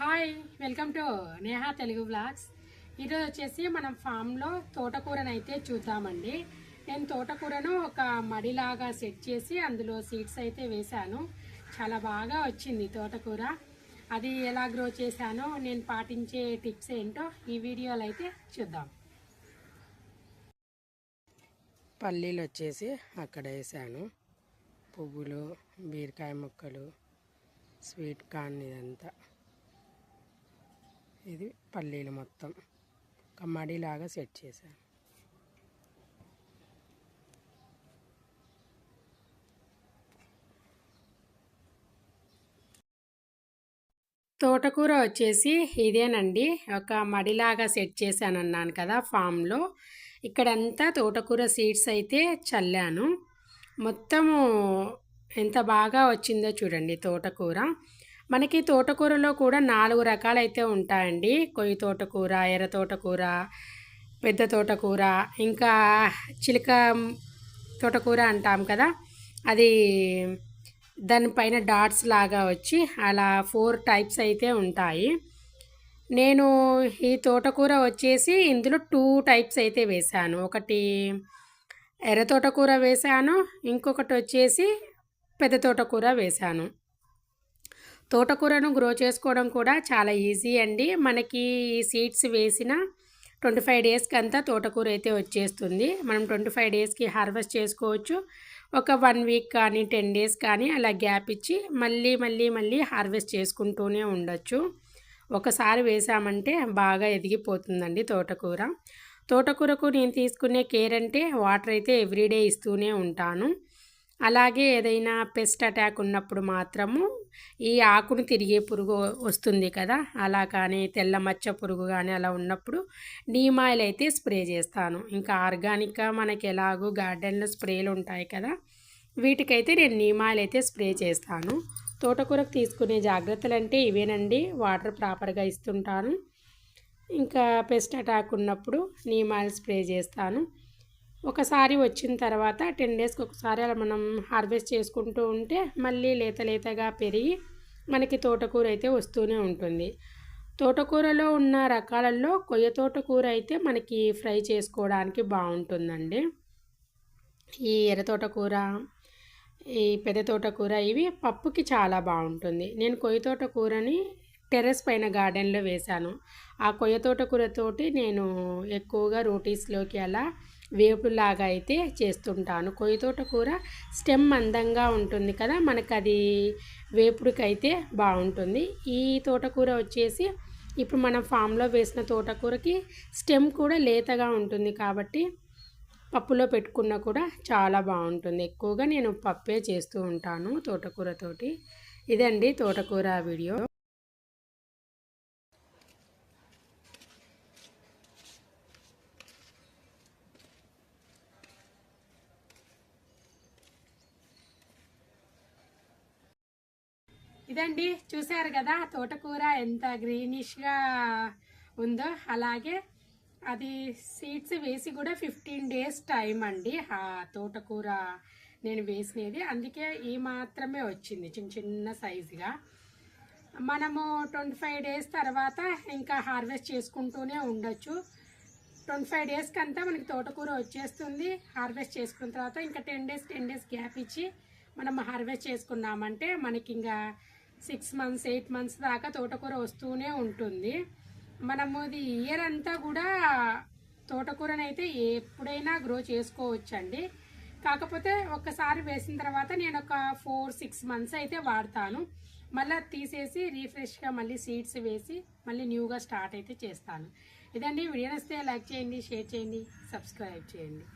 Hi welcome to Neha Telugu blogs ఈరోజు వచ్చేసి మనం ఫామ్లో తోటకూరను అయితే చూద్దామండి. నేను తోటకూరను ఒక మడిలాగా సెట్ చేసి అందులో సీడ్స్ అయితే వేశాను. చాలా బాగా వచ్చింది తోటకూర. అది ఎలా గ్రో చేశానో నేను పాటించే టిప్స్ ఏంటో ఈ వీడియోలో అయితే చూద్దాం. పల్లీలు వచ్చేసి అక్కడ వేసాను పువ్వులు బీరకాయ ముక్కలు స్వీట్ కార్న్ ఇదంతా. ఇది పల్లీలు మొత్తం. మడిలాగా సెట్ చేశాను. తోటకూర వచ్చేసి ఇదేనండి. ఒక మడిలాగా సెట్ చేశాను అన్నాను కదా ఫామ్లో. ఇక్కడంతా తోటకూర సీడ్స్ అయితే చల్లాను. మొత్తము ఎంత బాగా వచ్చిందో చూడండి తోటకూర. మనకి తోటకూరలో కూడా నాలుగు రకాలు అయితే ఉంటాయండి. కొయ్యి తోటకూర ఎర్ర తోటకూర పెద్ద తోటకూర ఇంకా చిలక తోటకూర అంటాం కదా. అది దానిపైన డాట్స్ లాగా వచ్చి అలా ఫోర్ టైప్స్ అయితే ఉంటాయి. నేను ఈ తోటకూర వచ్చేసి ఇందులో టూ టైప్స్ అయితే వేశాను. ఒకటి ఎర్ర తోటకూర వేశాను. ఇంకొకటి వచ్చేసి పెద్ద తోటకూర వేశాను. తోటకూరను గ్రో చేసుకోవడం కూడా చాలా ఈజీ అండి. మనకి ఈ సీడ్స్ వేసిన ట్వంటీ ఫైవ్ డేస్కి అంతా తోటకూర అయితే వచ్చేస్తుంది. మనం ట్వంటీ ఫైవ్ డేస్కి హార్వెస్ట్ చేసుకోవచ్చు. ఒక వన్ వీక్ కానీ టెన్ డేస్ కానీ అలా గ్యాప్ ఇచ్చి మళ్ళీ మళ్ళీ మళ్ళీ హార్వెస్ట్ చేసుకుంటూనే ఉండొచ్చు. ఒకసారి వేసామంటే బాగా ఎదిగిపోతుందండి తోటకూర. తోటకూరకు నేను తీసుకునే కేర్ అంటే వాటర్ అయితే ఎవ్రీడే ఇస్తూనే ఉంటాను. అలాగే ఏదైనా పెస్ట్ అటాక్ ఉన్నప్పుడు మాత్రము ఈ ఆకును తిరిగే పురుగు వస్తుంది కదా? అలా కానీ తెల్ల మచ్చ పురుగు కానీ అలా ఉన్నప్పుడు నీమ్ ఆయిల్ అయితే స్ప్రే చేస్తాను. ఇంకా ఆర్గానిక్గా మనకి ఎలాగో గార్డెన్లో స్ప్రేలు ఉంటాయి కదా? వీటికైతే నేను నీమ్ ఆయిల్ అయితే స్ప్రే చేస్తాను. తోటకూరకు తీసుకునే జాగ్రత్తలు అంటే ఇవేనండి. వాటర్ ప్రాపర్గా ఇస్తుంటాను. ఇంకా పెస్ట్ అటాక్ ఉన్నప్పుడు నీమ్ ఆయిల్ స్ప్రే చేస్తాను. ఒకసారి వచ్చిన తర్వాత టెన్ డేస్కి ఒకసారి అలా మనం హార్వెస్ట్ చేసుకుంటూ ఉంటే మళ్ళీ లేత లేతగా పెరిగి మనకి తోటకూర అయితే వస్తూనే ఉంటుంది. తోటకూరలో ఉన్న రకాలలో కొయ్య తోటకూర అయితే మనకి ఫ్రై చేసుకోవడానికి బాగుంటుందండి. ఈ ఎర్ర తోటకూర ఈ పెద్ద తోటకూర ఇవి పప్పుకి చాలా బాగుంటుంది. నేను కొయ్య తోటకూరని టెర్రస్ పైన గార్డెన్లో వేశాను. ఆ కొయ్య తోటకూరతోటి నేను ఎక్కువగా రోటీస్లోకి అలా వేపులాగా అయితే చేస్తుంటాను. కొయ్యతోట తోటకూర స్టెమ్ అందంగా ఉంటుంది కదా మనకు అది వేపుడికైతే బాగుంటుంది. ఈ తోటకూర వచ్చేసి ఇప్పుడు మనం ఫామ్లో వేసిన తోటకూరకి స్టెమ్ కూడా లేతగా ఉంటుంది కాబట్టి పప్పులో పెట్టుకున్నా కూడా చాలా బాగుంటుంది. ఎక్కువగా నేను పప్పే చేస్తూ ఉంటాను తోటకూరతోటి ఇదండి తోటకూర వీడియో. ఇదండి చూసారు కదా తోటకూర ఎంత గ్రీనిష్గా ఉందో. అలాగే అది సీడ్స్ వేసి కూడా ఫిఫ్టీన్ డేస్ టైం అండి ఆ తోటకూర నేను వేసినది. అందుకే ఈ మాత్రమే వచ్చింది చిన్న చిన్న సైజుగా మనము ట్వంటీ ఫైవ్ డేస్ తర్వాత ఇంకా హార్వెస్ట్ చేసుకుంటూనే ఉండొచ్చు. ట్వంటీ ఫైవ్ డేస్కి అంతా మనకి తోటకూర వచ్చేస్తుంది. హార్వెస్ట్ చేసుకున్న తర్వాత ఇంకా ten days ten days gap ఇచ్చి మనం హార్వెస్ట్ చేసుకున్నామంటే మనకి ఇంకా సిక్స్ మంత్స్ ఎయిట్ మంత్స్ దాకా తోటకూర వస్తూనే ఉంటుంది. మనము ఇది ఇయర్ అంతా కూడా తోటకూరనైతే ఎప్పుడైనా గ్రో చేసుకోవచ్చండి. కాకపోతే ఒక్కసారి వేసిన తర్వాత నేను ఒక ఫోర్ సిక్స్ మంత్స్ అయితే వాడతాను. మళ్ళీ తీసేసి రీఫ్రెష్గా మళ్ళీ సీడ్స్ వేసి మళ్ళీ న్యూగా స్టార్ట్ అయితే చేస్తాను. ఇదండి. వీడియో వస్తే లైక్ చేయండి షేర్ చేయండి సబ్స్క్రైబ్ చేయండి.